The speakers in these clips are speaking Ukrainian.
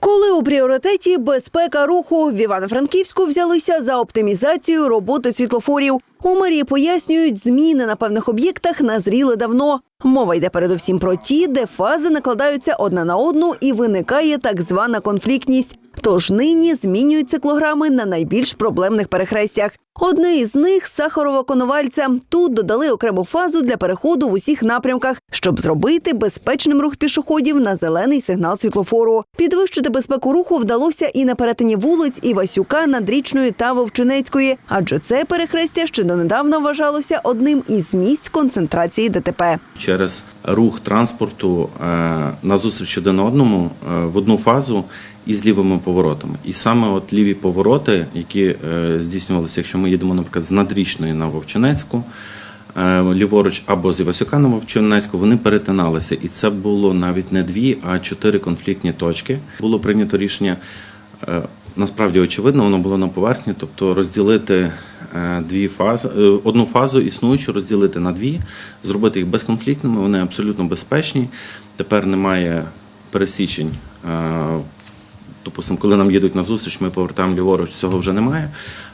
Коли у пріоритеті безпека руху в Івано-Франківську взялися за оптимізацію роботи світлофорів. У мерії пояснюють, зміни на певних об'єктах назріли давно. Мова йде передусім про ті, де фази накладаються одна на одну і виникає так звана конфліктність. Тож нині змінюють циклограми на найбільш проблемних перехрестях. Одне із них сахарова коновальця. Тут додали окрему фазу для переходу в усіх напрямках, щоб зробити безпечним рух пішоходів на зелений сигнал світлофору. Підвищити безпеку руху вдалося і на перетині вулиць Івасюка, Надрічної та Вовчинецької, адже це перехрестя ще донедавна вважалося одним із місць концентрації ДТП. через рух транспорту е, назустріч один одному е, в одну фазу і з лівими поворотами. І саме от ліві повороти, які е, здійснювалися, якщо ми їдемо, наприклад, з Надрічної на Вовчинецьку, е, ліворуч або з Івасюка на Вовчинецьку, вони перетиналися. І це було навіть не дві, а чотири конфліктні точки. Було прийнято рішення. е, Насправді очевидно, воно було на поверхні, тобто розділити е, дві фази, одну фазу існуючу розділити на дві, зробити їх безконфліктними, вони абсолютно безпечні. Тепер немає пересічень. Допустимо, коли нам їдуть на зустріч, ми повертаємо ліворуч, цього вже немає.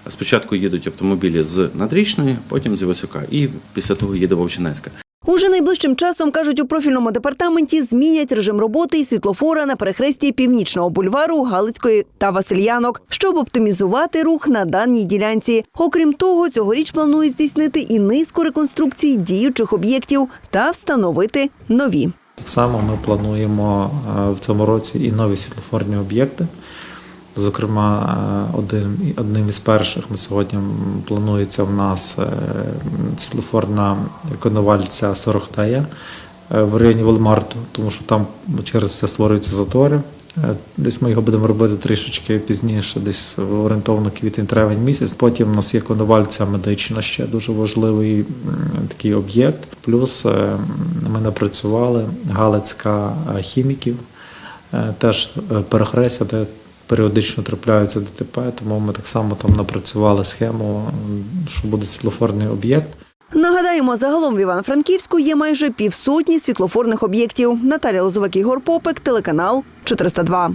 Спочатку їдуть автомобілі з Надрічної, потім з Івасюка, і після того їде Вовчинецька. Уже найближчим часом кажуть у профільному департаменті змінять режим роботи і світлофора на перехресті північного бульвару Галицької та Васильянок, щоб оптимізувати рух на даній ділянці. Окрім того, цьогоріч планують здійснити і низку реконструкцій діючих об'єктів та встановити нові. Так само ми плануємо е, в цьому році і нові світлофорні об'єкти. Зокрема, е, один, одним із перших на сьогодні планується в нас е, світлофорна коновальця Сорохтея в районі Волмарту, тому що там через це створюються затори. Е, Десь ми його будемо робити трішечки пізніше, десь орієнтовно квітень-травень місяць. Потім у нас є коновальця медична, ще дуже важливий такий об'єкт. Плюс е, ми напрацювали Галицька е, хіміків, теж перехрестя, де періодично трапляються ДТП, тому ми так само там напрацювали схему, що буде світлофорний об'єкт. Нагадаємо, загалом в Івано-Франківську є майже півсотні світлофорних об'єктів. Наталя Лозовик, Ігор Попик, телеканал 402.